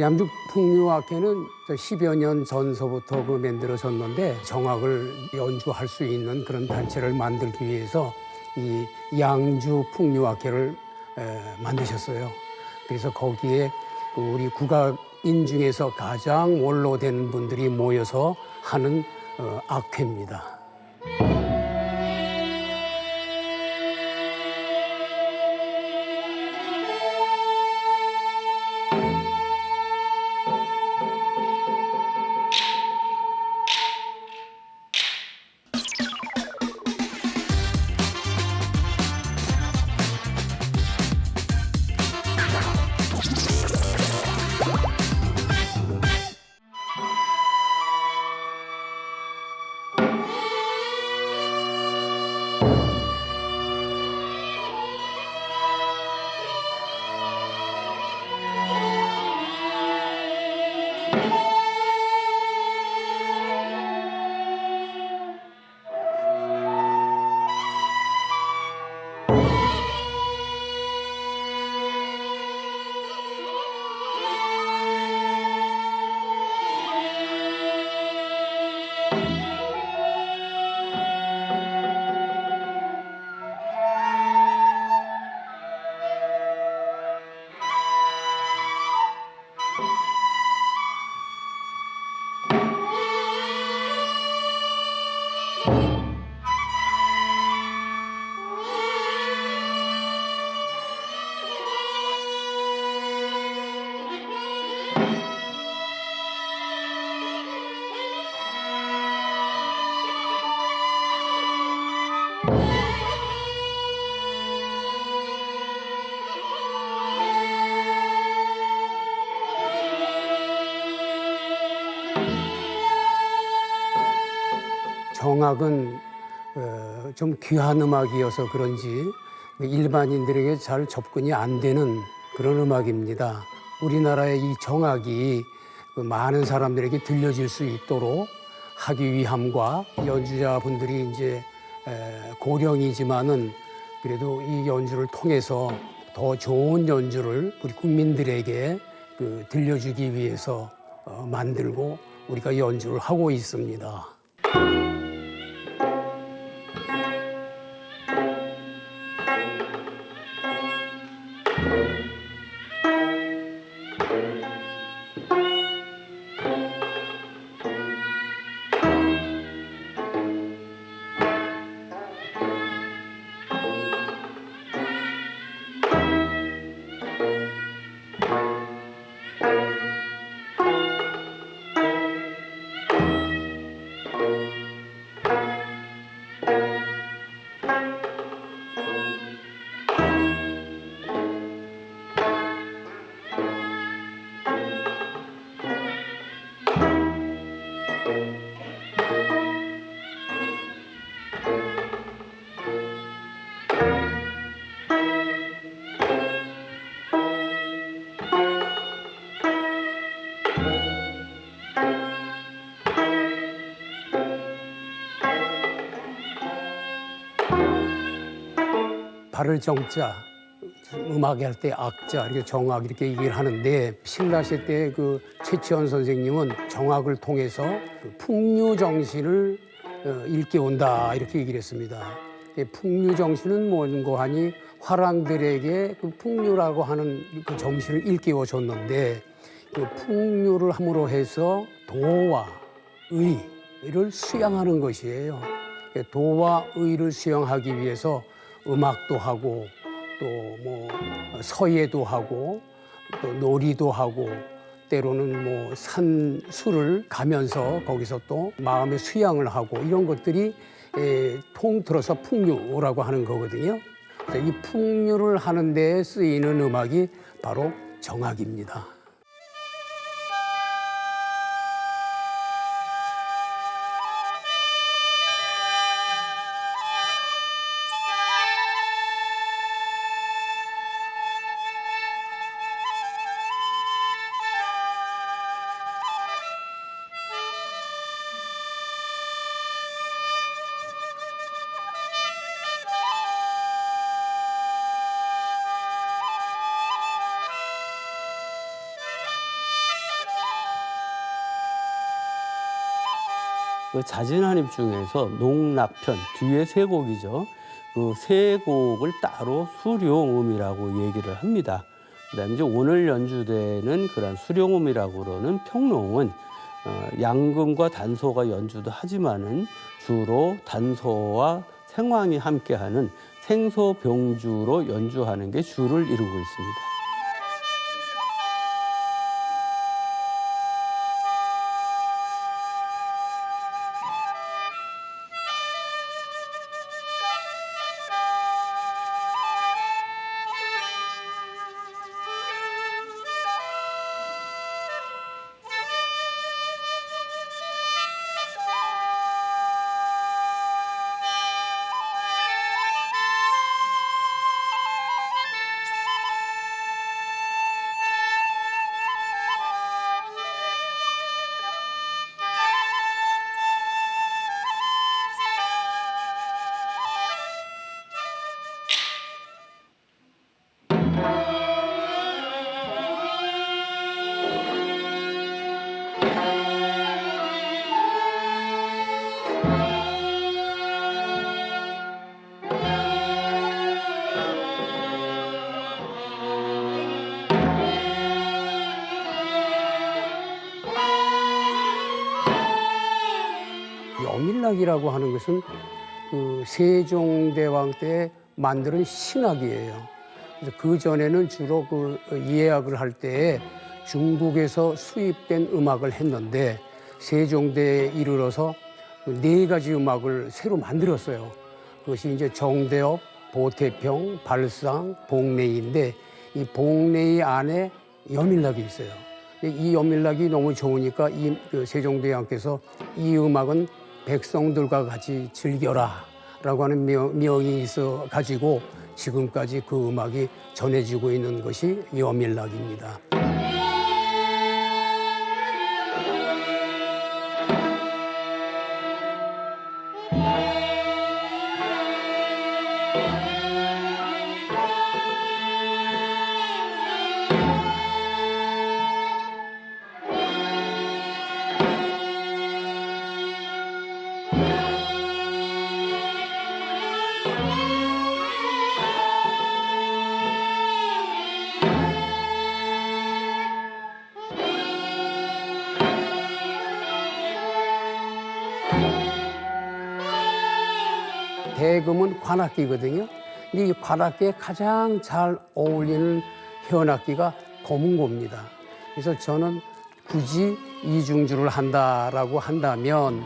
그 양주 풍류악회는 10여 년 전서부터 그 만들어졌는데 정악을 연주할 수 있는 그런 단체를 만들기 위해서 이 양주 풍류악회를 에, 만드셨어요. 그래서 거기에 그 우리 국악인 중에서 가장 원로된 분들이 모여서 하는 어, 악회입니다. 정악은 어, 좀 귀한 음악이어서 그런지 일반인들에게 잘 접근이 안 되는 그런 음악입니다. 우리나라의 이 정악이 그 많은 사람들에게 들려질 수 있도록 하기 위함과 연주자분들이 이제 에, 고령이지만은 그래도 이 연주를 통해서 더 좋은 연주를 우리 국민들에게 그 들려주기 위해서 어, 만들고 우리가 연주를 하고 있습니다. 발을 정자 음악에 할 때 악자 이렇게 정악 이렇게 얘기를 하는데 신라시 때그 최치원 선생님은 정악을 통해서 그 풍류 정신을 어, 일깨운다 이렇게 얘기를 했습니다. 이 풍류 정신은 뭔고 하니 화랑들에게 그 풍류라고 하는 그 정신을 일깨워 줬는데 그 풍류를 함으로 해서 도와 의를 수양하는 것이에요. 도와 의를 수양하기 위해서 음악도 하고 또 뭐 서예도 하고 또 놀이도 하고 때로는 뭐 산수를 가면서 거기서 또 마음의 수양을 하고 이런 것들이 에, 통틀어서 풍류라고 하는 거거든요. 그래서 이 풍류를 하는 데 쓰이는 음악이 바로 정악입니다. 그 자진한입 중에서 농락편 뒤에 세 곡이죠. 그 세 곡을 따로 수룡음이라고 얘기를 합니다. 그다음에 이제 오늘 연주되는 그런 수룡음이라고 그러는 평롱은 어, 양금과 단소가 연주도 하지만은 주로 단소와 생황이 함께하는 생소병주로 연주하는 게 주를 이루고 있습니다. 이 어밀락이라고 하는 것은 그 세종대왕 때 만드는 신학이에요. 그 전에는 주로 그 예약을 할때 중국에서 수입된 음악을 했는데 세종대에 이르러서 그네 가지 음악을 새로 만들었어요. 그것이 이제 정대업, 보태평, 발상, 복례인데 이 복례 안에 여밀락이 있어요. 이 여밀락이 너무 좋으니까 이그 세종대왕께서 이 음악은 백성들과 같이 즐겨라 라고 하는 명, 명이 있어 가지고 지금까지 그 음악이 전해지고 있는 것이 여밀락입니다. 대금은 관악기거든요. 이 관악기에 가장 잘 어울리는 현악기가 검은고입니다. 그래서 저는 굳이 이중주를 한다라고 한다면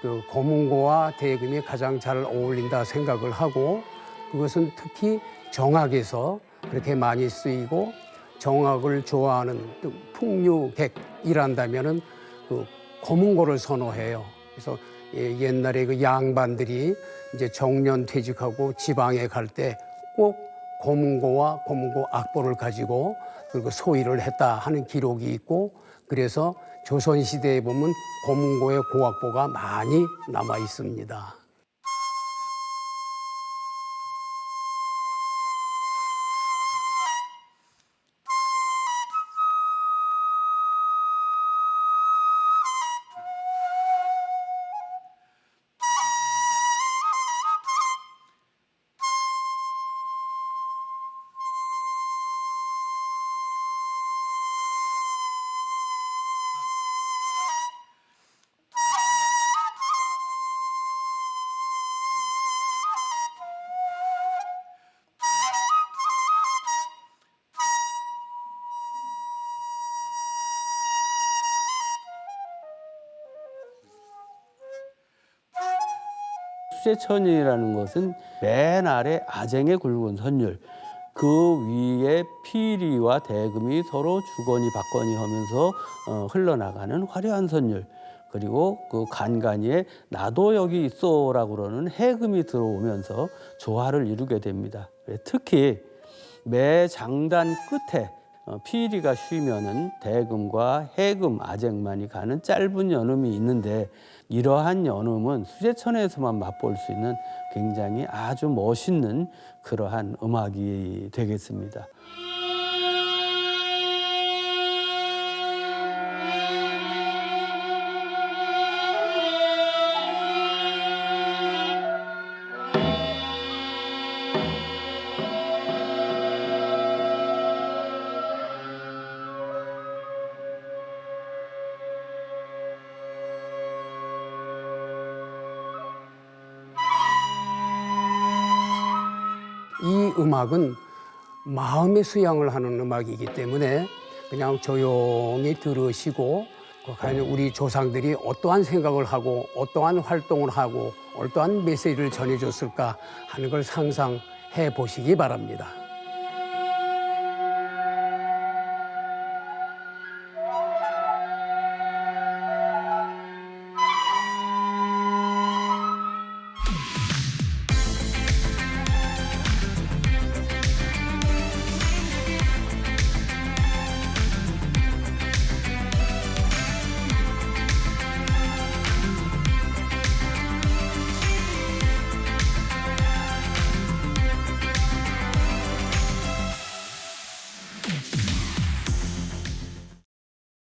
그 검은고와 대금이 가장 잘 어울린다 생각을 하고 그것은 특히 정악에서 그렇게 많이 쓰이고 정악을 좋아하는 또 풍류객이란다면은 그 검은고를 선호해요. 그래서 예, 옛날에 그 양반들이 이제 정년 퇴직하고 지방에 갈 때꼭 검은고와 검은고 악보를 가지고 그리고 소위를 했다 하는 기록이 있고 그래서 조선 시대에 보면 검은고의 고악보가 많이 남아 있습니다. 수제천이라는 것은 맨 아래 아쟁의 굵은 선율 그 위에 피리와 대금이 서로 주거니 받거니 하면서 어, 흘러나가는 화려한 선율 그리고 그 간간이에 나도 여기 있어라고 그러는 해금이 들어오면서 조화를 이루게 됩니다. 특히 매 장단 끝에 어, 피리가 쉬면은 대금과 해금 아쟁만이 가는 짧은 연음이 있는데 이러한 연음은 수제천에서만 맛볼 수 있는 굉장히 아주 멋있는 그러한 음악이 되겠습니다. 음악은 마음의 수양을 하는 음악이기 때문에 그냥 조용히 들으시고 그 과연 우리 조상들이 어떠한 생각을 하고 어떠한 활동을 하고 어떠한 메시지를 전해줬을까 하는 걸 상상해 보시기 바랍니다.